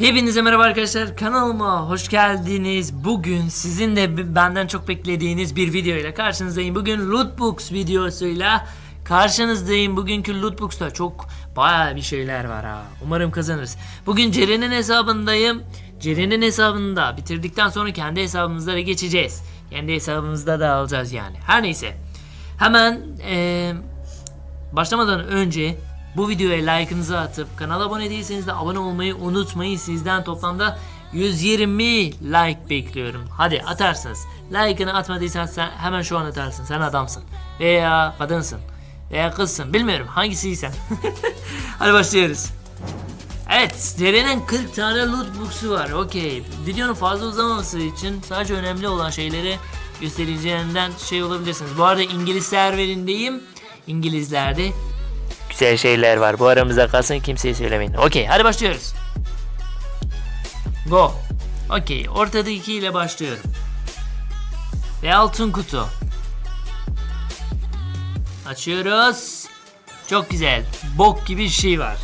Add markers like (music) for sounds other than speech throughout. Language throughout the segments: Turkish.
Hepinize merhaba arkadaşlar kanalıma hoş geldiniz. Bugün sizin de benden çok beklediğiniz bir video ile karşınızdayım. Bugün Lootbox videosuyla karşınızdayım. Bugünkü Lootbox'ta çok bayağı bir şeyler var ha. Umarım kazanırız. Bugün Ceren'in hesabındayım. Ceren'in hesabında bitirdikten sonra kendi hesabımıza da geçeceğiz. Kendi hesabımızda da alacağız yani. Her neyse. Hemen eee Başlamadan önce bu videoya like'ınızı atıp kanala abone değilseniz de abone olmayı unutmayın. Sizden toplamda 120 like bekliyorum. Hadi atarsınız. Like'ını atmadıysan sen hemen şu an atarsın. Sen adamsın. Veya kadınsın. Veya kızsın. Bilmiyorum hangisiysen. (laughs) Hadi başlıyoruz. Evet, Ceren'in 40 tane loot box'u var. Okey. Videonun fazla uzamaması için sadece önemli olan şeyleri göstereceğinden şey olabilirsiniz. Bu arada İngiliz serverindeyim. İngilizlerde güzel şeyler var. Bu aramızda kalsın kimseye söylemeyin. Okey, hadi başlıyoruz. Go. Okey, ortadaki ile başlıyorum. Ve altın kutu. Açıyoruz. Çok güzel. Bok gibi bir şey var.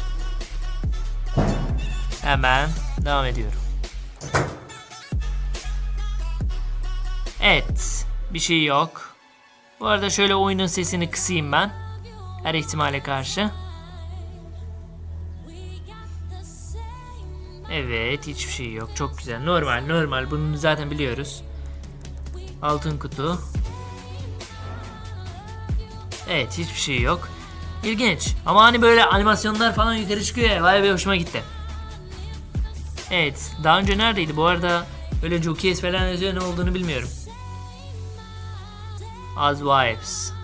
Hemen devam ediyorum. Evet. Bir şey yok. Bu arada şöyle oyunun sesini kısayım ben. Her ihtimale karşı. Evet hiçbir şey yok. Çok güzel. Normal normal. Bunu zaten biliyoruz. Altın kutu. Evet hiçbir şey yok. İlginç. Ama hani böyle animasyonlar falan yukarı çıkıyor ya. Vay be hoşuma gitti. Evet. Daha önce neredeydi? Bu arada öyle Jokeyes falan yazıyor ne olduğunu bilmiyorum. Az Vibes.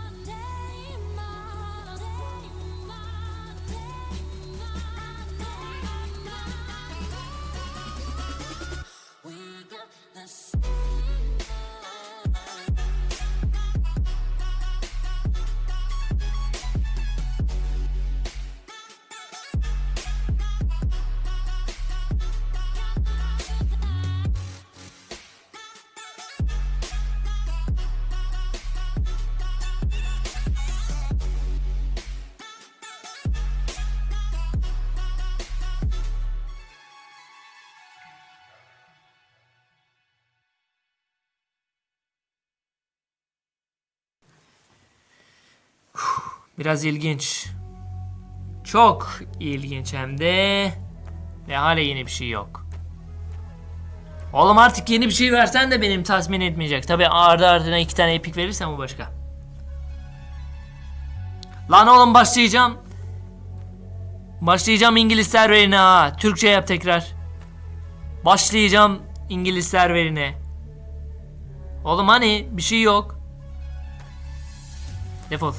Biraz ilginç. Çok ilginç hem de. Ve hala yeni bir şey yok. Oğlum artık yeni bir şey versen de benim tatmin etmeyecek. Tabi ardı ardına iki tane epik verirsen bu başka. Lan oğlum başlayacağım. Başlayacağım İngiliz serverine ha. Türkçe yap tekrar. Başlayacağım İngiliz serverine. Oğlum hani bir şey yok. Defol.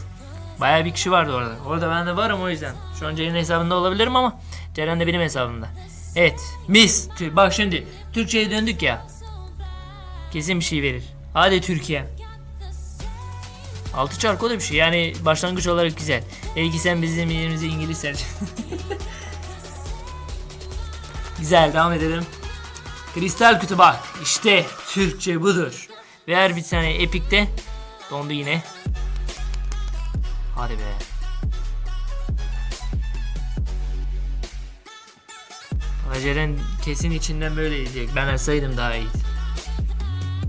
Bayağı bir kişi vardı orada. Orada ben de varım o yüzden. Şu an Ceren'in hesabında olabilirim ama Ceren de benim hesabımda. Evet. Mis. Bak şimdi Türkçe'ye döndük ya. Kesin bir şey verir. Hadi Türkiye. Altı çark o da bir şey. Yani başlangıç olarak güzel. Belki sen bizim yerimize İngiliz (laughs) güzel devam edelim. Kristal kutu bak. İşte Türkçe budur. Ve her bir tane epikte dondu yine. Hadi be. Aceren kesin içinden böyle diyecek. Ben açsaydım daha iyiydi.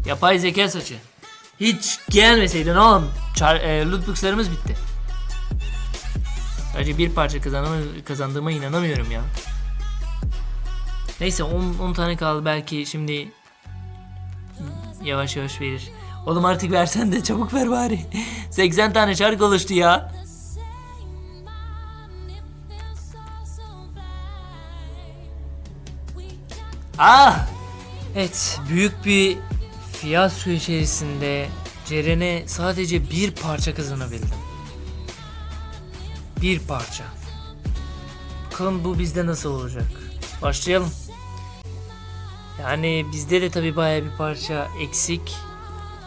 Yapay zeka saçı. Hiç gelmeseydin oğlum. Çar, e, lootboxlarımız bitti. Sadece bir parça kazanma, kazandığıma inanamıyorum ya. Neyse 10 10 tane kaldı belki şimdi yavaş yavaş verir. Oğlum artık versen de çabuk ver bari. 80 tane şark oluştu ya. Ah! Evet, büyük bir fiyasko içerisinde Ceren'e sadece bir parça kazanabildim. Bir parça. Bakalım bu bizde nasıl olacak. Başlayalım. Yani bizde de tabi baya bir parça eksik.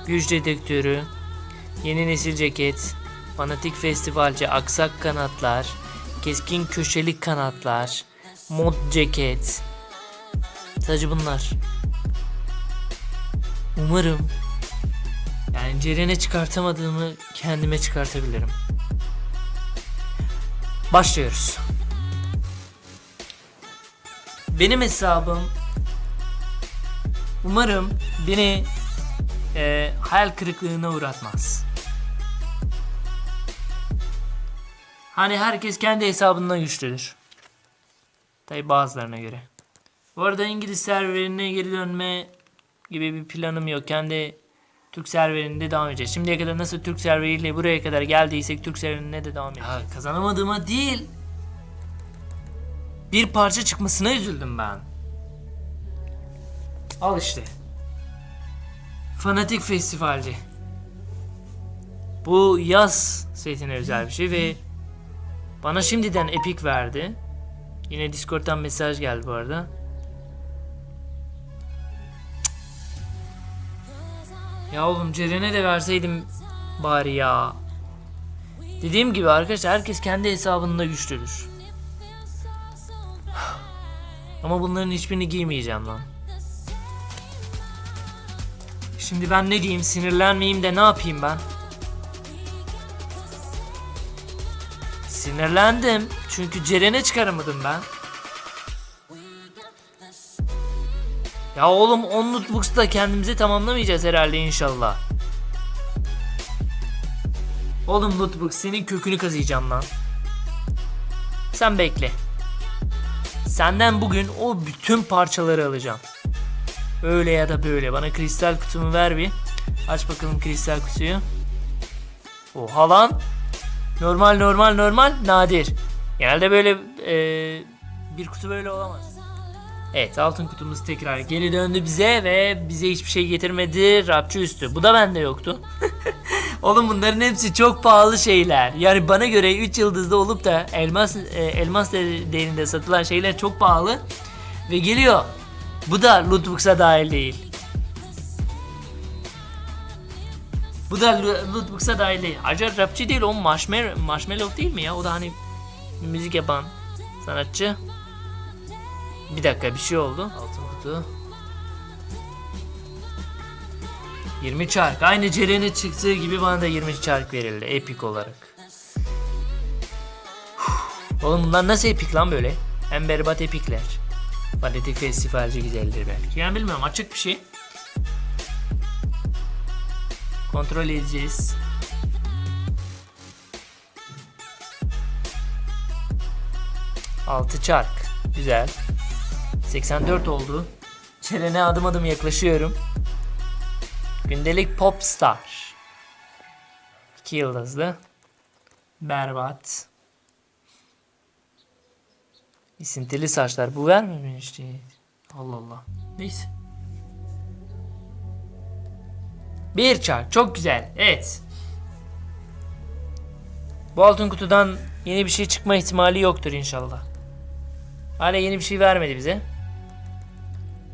Güç dedektörü, yeni nesil ceket, fanatik festivalci aksak kanatlar, keskin köşeli kanatlar, mod ceket. Sadece bunlar. Umarım yani Ceren'e çıkartamadığımı kendime çıkartabilirim. Başlıyoruz. benim hesabım umarım beni e, hayal kırıklığına uğratmaz. Hani herkes kendi hesabından güçlüdür. Tabi bazılarına göre. Bu arada İngiliz serverine geri dönme gibi bir planım yok. Kendi Türk serverinde devam edeceğiz. Şimdiye kadar nasıl Türk serveriyle buraya kadar geldiysek Türk serverine de devam edeceğiz. Ya kazanamadığıma değil. Bir parça çıkmasına üzüldüm ben. Al işte. Fanatik Festivalci. Bu yaz setine özel bir şey ve bana şimdiden Epic verdi. Yine Discord'dan mesaj geldi bu arada. Ya oğlum Ceren'e de verseydim bari ya. Dediğim gibi arkadaşlar herkes kendi hesabında güçlüdür. (sighs) Ama bunların hiçbirini giymeyeceğim lan. Şimdi ben ne diyeyim sinirlenmeyeyim de ne yapayım ben? Sinirlendim çünkü Ceren'e çıkaramadım ben. Ya oğlum 10 lootbox'ta kendimizi tamamlamayacağız herhalde inşallah. Oğlum lootbox senin kökünü kazıyacağım lan. Sen bekle. Senden bugün o bütün parçaları alacağım. Öyle ya da böyle. Bana kristal kutumu ver bir. Aç bakalım kristal kutuyu. Oha lan. Normal normal normal nadir. Genelde böyle e, bir kutu böyle olamaz. Evet altın kutumuz tekrar geri döndü bize ve bize hiçbir şey getirmedi. Rapçı üstü. Bu da bende yoktu. (laughs) Oğlum bunların hepsi çok pahalı şeyler. Yani bana göre 3 yıldızlı olup da elmas e, elmas de- değerinde satılan şeyler çok pahalı. Ve geliyor. Bu da lootbox'a dahil değil. Bu da lootbox'a dahil değil. Ayrıca rapçi değil o marshmallow, marshmallow değil mi ya? O da hani müzik yapan sanatçı. Bir dakika bir şey oldu. Altın kutu. 20 çark. Aynı Ceren'e çıktığı gibi bana da 20 çark verildi. Epik olarak. Oğlum bunlar nasıl epik lan böyle? En berbat epikler. Fanatik festivalci güzeldir belki. Yani bilmiyorum açık bir şey. Kontrol edeceğiz. Altı çark. Güzel. 84 oldu. Çelene adım adım yaklaşıyorum. Gündelik Popstar. 2 yıldızlı. Berbat. İsintili saçlar. Bu vermemiş değil. Allah Allah. Neyse. Bir çark. Çok güzel. Evet. Bu altın kutudan yeni bir şey çıkma ihtimali yoktur inşallah. Hala yeni bir şey vermedi bize.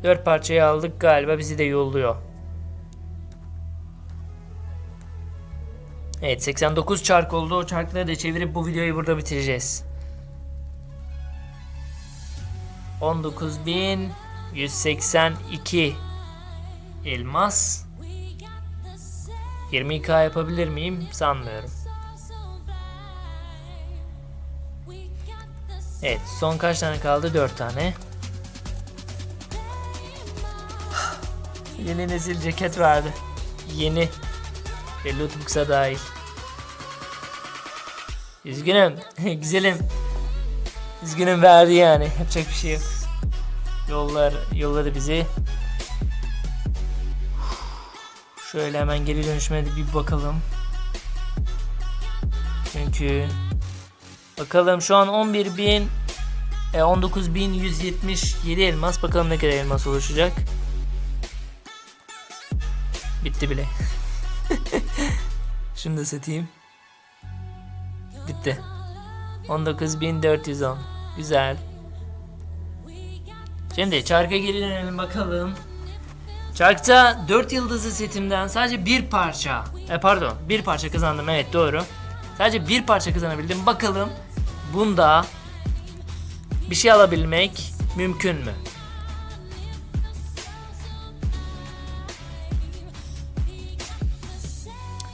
Dört parçayı aldık galiba bizi de yolluyor. Evet 89 çark oldu. O çarkları da çevirip bu videoyu burada bitireceğiz. 19.182 elmas. 20k yapabilir miyim? Sanmıyorum. Evet son kaç tane kaldı? 4 tane. Yeni nesil ceket verdi. Yeni. Ve lootbox'a dahil. Üzgünüm. (laughs) Güzelim. Üzgünüm verdi yani. Yapacak bir şey yok. Yollar, yolladı bizi. Şöyle hemen geri dönüşüme bir bakalım. Çünkü bakalım şu an 11.000 e, 19.177 elmas. Bakalım ne kadar elmas oluşacak. Bitti bile. (laughs) Şunu da satayım. Bitti. 19.410. Güzel. Şimdi çarka geri dönelim bakalım. Çarkta 4 yıldızlı setimden sadece bir parça. E pardon, bir parça kazandım. Evet doğru. Sadece bir parça kazanabildim. Bakalım bunda bir şey alabilmek mümkün mü?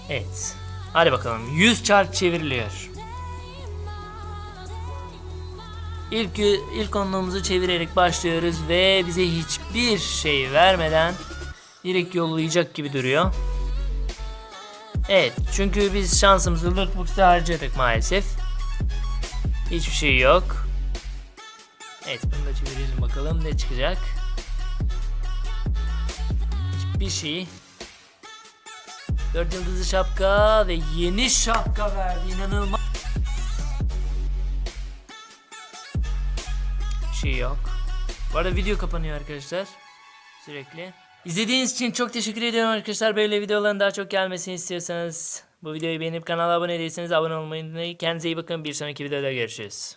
Evet. Hadi bakalım. 100 çark çevriliyor. İlk ilk onluğumuzu çevirerek başlıyoruz ve bize hiçbir şey vermeden direkt yollayacak gibi duruyor. Evet çünkü biz şansımızı lootbox'ta harcadık maalesef. Hiçbir şey yok. Evet bunu da çevirelim bakalım ne çıkacak. Hiçbir şey. Dört yıldızlı şapka ve yeni şapka verdi inanılmaz. Şey yok. Bu arada video kapanıyor arkadaşlar. Sürekli. İzlediğiniz için çok teşekkür ediyorum arkadaşlar. Böyle videoların daha çok gelmesini istiyorsanız bu videoyu beğenip kanala abone değilseniz abone olmayı unutmayın. Kendinize iyi bakın. Bir sonraki videoda görüşürüz.